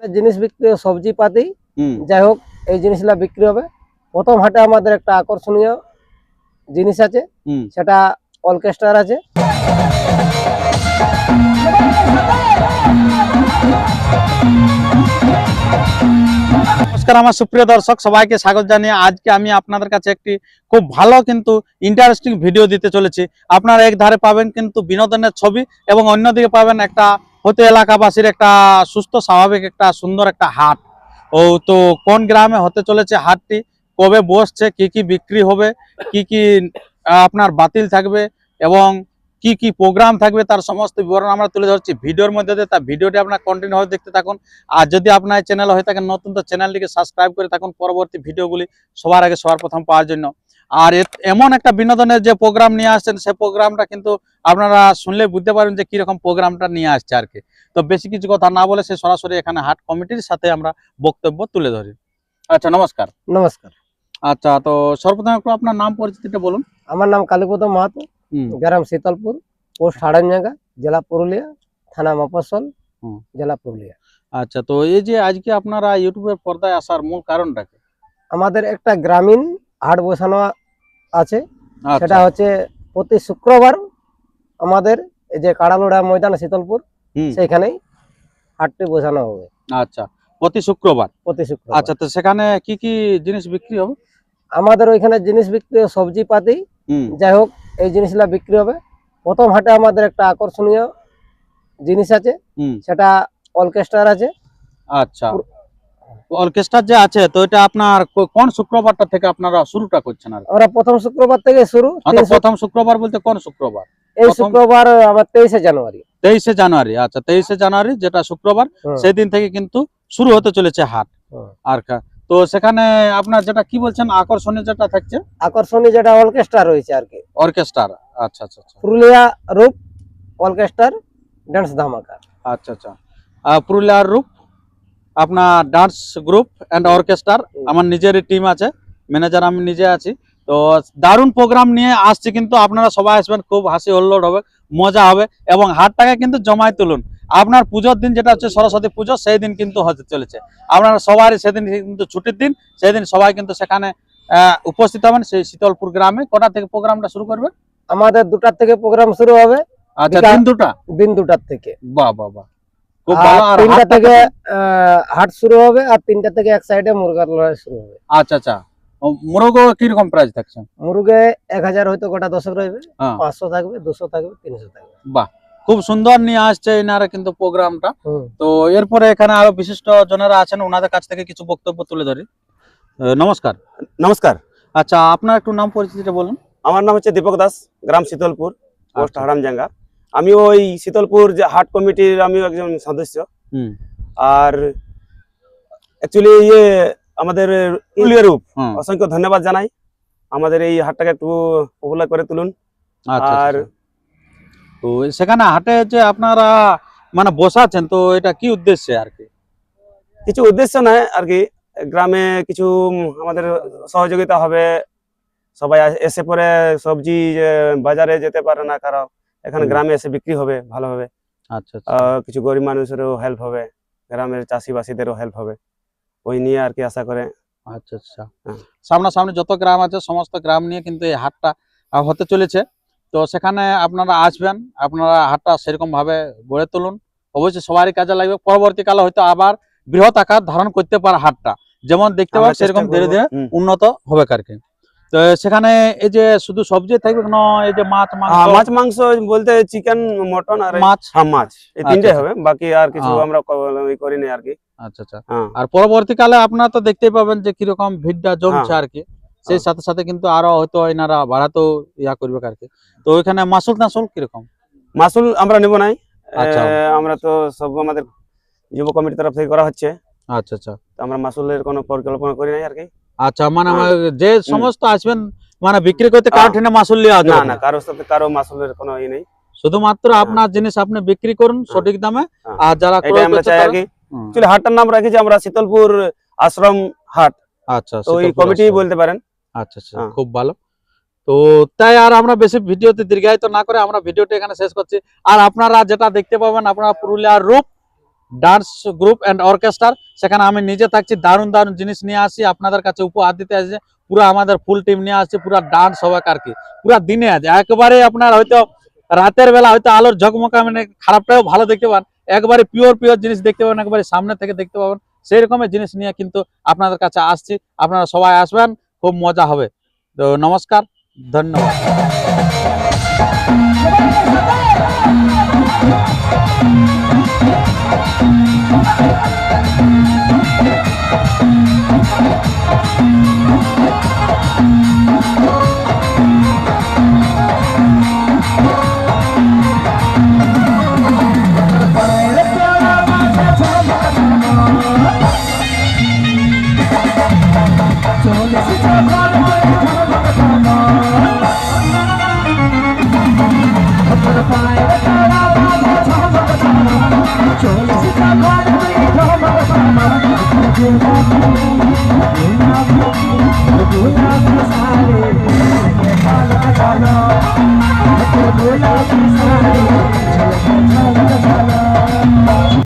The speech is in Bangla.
জিনিস বিক্রি সবজি পাতি। হুম। যাই হোক এই জিনিসগুলা বিক্রি হবে। প্রথম হাটে আমাদের একটা আকর্ষণীয় জিনিস আছে। হুম। সেটা অর্কেস্ট্রার আছে। নমস্কার আমার সুপ্রিয় দর্শক সবাইকে স্বাগত জানিয়ে আজকে আমি আপনাদের কাছে একটি খুব ভালো কিন্তু ইন্টারেস্টিং ভিডিও দিতে চলেছি। আপনারা এক ধারে পাবেন কিন্তু বিনোদনের ছবি এবং অন্যদিকে পাবেন একটা হতে এলাকাবাসীর একটা সুস্থ, স্বাভাবিক একটা সুন্দর একটা হাট। ও তো কোন গ্রামে হতে চলেছে হাটটি? কবে বসছে? কি কি বিক্রি হবে? কি কি আপনার বাতিল থাকবে? এবং কি কি প্রোগ্রাম থাকবে? তার সমস্ত বিবরণ আমরা তুলে ধরছি ভিডিওর মধ্যে দিয়ে। তার ভিডিওটি আপনার কন্টিনিউ ভাবে দেখতে থাকুন। আর যদি আপনার চ্যানেল হয়ে থাকেন নতুন, তো চ্যানেলটিকে সাবস্ক্রাইব করে থাকুন। পরবর্তী ভিডিওগুলি সবার আগে সবার প্রথম পাওয়ার জন্য। আর এমন একটা বিনোদনের যে প্রোগ্রাম নিয়ে আসছেন সে প্রোগ্রামটা কিন্তু আপনারা শুনলে বুঝতে পারবেন যে কীরকম প্রোগ্রামটা নিয়ে আসছে আর কি। তো বেশি কিছু কথা না বলে সে সরাসরি এখানে হাট কমিটির সাথে আমরা বক্তব্য তুলে ধরি। আচ্ছা নমস্কার। নমস্কার। আচ্ছা তো সর্বপ্রথম একটু আপনার নাম পরিচিতিটা বলুন। আমার নাম কালীপদ মাহাতো গ্রাম শীতলপুর পোস্ট হাড়ানজাঙ্গা জেলা পুরুলিয়া থানা মফস্বল হুম। জেলা পুরুলিয়া। আচ্ছা তো এই যে আজকে আপনারা ইউটিউবের পর্দায় আসার মূল কারণটা কি? আমাদের একটা গ্রামীণ হাট বসানো আছে। আচ্ছা। সেটা হচ্ছে প্রতি শুক্রবার আমাদের এই যে কাড়ালোড়া ময়দান শীতলপুর হুম, সেইখানেই হাটটি বোঝানো হবে। আচ্ছা প্রতি শুক্রবার? প্রতি শুক্রবার। আচ্ছা তো সেখানে কি কি জিনিস বিক্রি হবে? আমাদের ওইখানে জিনিস বিক্রি সবজি পাতি যাই হোক এই জিনিসগুলা বিক্রি হবে। প্রথম হাটে আমাদের একটা আকর্ষণীয় জিনিস আছে। সেটা অর্কেস্ট্রার আছে। আচ্ছা। অর্কেস্ট্রা যে আছে তো এটা আপনার কোন শুক্রবারটা থেকে আপনারা শুরুটা করছেন আর? আমরা প্রথম শুক্রবার থেকে শুরু শুক- প্রথম শুক্রবার বলতে কোন শুক্রবার? এই শুক্রবার আবার তেইশে জানুয়ারি। তেইশে জানুয়ারি আচ্ছা তেইশে জানুয়ারি যেটা শুক্রবার হুম, সেই দিন থেকে কিন্তু শুরু হতে চলেছে হাট। আর তো সেখানে আপনার যেটা কি বলছেন আকর্ষণীয় যেটা থাকছে? আকর্ষণীয় যেটা অর্কেস্ট্রা রয়েছে আর কি। অর্কেস্ট্রার আচ্ছা আচ্ছা আচ্ছা। পুরুলিয়া রূপ অর্কেস্ট্রার ডান্স ধামাকা। আচ্ছা আচ্ছা। পুরুলিয়ার রূপ আপনার ডান্স গ্রুপ অ্যান্ড অর্কেস্ট্রার আমার নিজেরই টিম আছে। ম্যানেজার আমি নিজে আছি। তো দারুণ প্রোগ্রাম নিয়ে আসছি কিন্তু আপনারা সবাই আসবেন খুব হাসি হল্লোড় হবে মজা হবে এবং হাটটাকে কিন্তু জমায় তুলুন। আপনার পুজোর দিন যেটা হচ্ছে সরস্বতী পুজো সেই দিন কিন্তু হতে চলেছে। আপনারা সবারই সেদিন কিন্তু ছুটির দিন সেই দিন সবাই কিন্তু সেখানে উপস্থিত হবেন সেই শীতলপুর গ্রামে। কটা থেকে প্রোগ্রামটা শুরু করবে? আমাদের দুটার থেকে প্রোগ্রাম শুরু হবে। আচ্ছা দিন দুটা? দিন দুটার থেকে। বাহ বাহ বাহ। তিনটা থেকে হাট শুরু হবে আর তিনটা থেকে এক সাইডে মুরগার লড়াই শুরু হবে। আচ্ছা আচ্ছা। কীরকম প্রাইস থাকছে মুরগে এক হাজার হয়তো গোটা দশক রইবে। হ্যাঁ। পাঁচশো থাকবে দুশো থাকবে তিনশো থাকবে। বাহ খুব সুন্দর নিয়ে আসছে এনারা কিন্তু প্রোগ্রামটা তো এরপরে এখানে আরও বিশিষ্ট জনেরা আছেন ওনাদের কাছ থেকে কিছু বক্তব্য তুলে ধরি। নমস্কার। নমস্কার। আচ্ছা আপনার একটু নাম পরিচিতিটা বলুন। আমার নাম হচ্ছে দীপক দাস গ্রাম শীতলপুর পোস্ট আচ্ছা। হারামজাঙ্গা। আমি ওই শীতলপুর যে হাট কমিটির আমিও একজন সদস্য। আর অ্যাকচুয়ালি ইয়ে আমাদের পুরুলিয়া রূপ অসংখ্য ধন্যবাদ জানাই। আমাদের এই হাটটাকে একটু পপুলার করে তুলুন। আচ্ছা আর আচ্ছা। তো সেখানে হাটে যে আপনারা মানে বসাচ্ছেন তো এটা কি উদ্দেশ্যে আর কি? কিছু উদ্দেশ্য নয় আর কি। গ্রামে কিছু আমাদের সহযোগিতা হবে। সবাই এসে পরে সবজি বাজারে যেতে পারে না কারও। এখানে গ্রামে এসে বিক্রি হবে ভালো হবে। আচ্ছা আচ্ছা। কিছু গরিব মানুষেরও হেল্প হবে গ্রামের চাষিবাসীদেরও হেল্প হবে। ওই নিয়ে আর কি আশা করে। আচ্ছা আচ্ছা। হ্যাঁ। সামনাসামনি যত গ্রাম আছে সমস্ত গ্রাম নিয়ে কিন্তু এই হাটটা হতে চলেছে। তো সেখানে আপনারা আসবেন আপনারা হাটটা সেরকম ভাবে গড়ে তুলুন। অবশ্যই সবারই কাজে লাগবে। পরবর্তীকালে হয়তো আবার বৃহৎ আকার ধারণ করতে পারে হাটটা। যেমন দেখতে পাবেন সেরকম ধীরে ধীরে উন্নত হবে আর কি তো সেখানে এই যে শুধু সবজি থাকবে না এই যে মাছ মাংস? মাছ মাংস বলতে চিকেন মটন আর মাছ? হ্যাঁ মাছ। এই আচ্ছা, তিনটে আচ্ছা। হবে বাকি আর কিছু হ্যাঁ। আমরা ক- ই করিনি আর কি। আচ্ছা আচ্ছা। হ্যাঁ। আর পরবর্তীকালে আপনারা তো দেখতেই পাবেন যে কীরকম ভিড়টা জমছে আর কি। সেই হ্যাঁ। সাথে সাথে কিন্তু আরও হয়তো এনারা বাড়াতেও ইয়া করবে আর কি। তো ওইখানে মাসুল টাসুল কীরকম? মাসুল আমরা নেব নাই। আচ্ছা। আমরা তো সব আমাদের যুব কমিটির তরফ থেকে করা হচ্ছে। আচ্ছা আচ্ছা। তো আমরা মাসুলের কোনো পরিকল্পনা করি নাই আর কি। আচ্ছা মানে হ্যাঁ। যে সমস্ত আসবেন মানে বিক্রি করতে কারও হ্যাঁ। ঠেনে মাসুল লিয়ে আসবে না না। না সাথে কারও মাসুলের কোনো ই নেই শুধুমাত্র আপনার জিনিস আপনি বিক্রি করুন সঠিক দামে হ্যাঁ। আর যারা ক্রয় আমরা করছে চাই আর কি হুম, হাটটার নাম রেখেছি আমরা শীতলপুর আশ্রম হাট আচ্ছা তো ওই কমিটি বলতে পারেন আচ্ছা আচ্ছা হ্যাঁ। খুব ভালো তো তাই আর আমরা বেশি ভিডিওতে দীর্ঘায়িত না করে আমরা ভিডিওটা এখানে শেষ করছি আর আপনারা যেটা দেখতে পাবেন আপনারা পুরুলিয়ার রূপ ডান্স গ্রুপ অ্যান্ড অর্কেস্ট্রার সেখানে আমি নিজে থাকছি দারুণ দারুণ জিনিস নিয়ে আসি আপনাদের কাছে উপহার দিতে আসছে পুরো আমাদের ফুল টিম নিয়ে আসছে পুরো ডান্স হবে আর কি পুরো দিনে আছে একেবারে আপনার হয়তো রাতের বেলা হয়তো আলোর ঝকমকা মানে খারাপটাও ভালো দেখতে পান একবারে পিওর পিওর জিনিস দেখতে পাবেন একবারে সামনে থেকে দেখতে পাবেন সেই রকমের জিনিস নিয়ে কিন্তু আপনাদের কাছে আসছি আপনারা সবাই আসবেন খুব মজা হবে তো নমস্কার ধন্যবাদ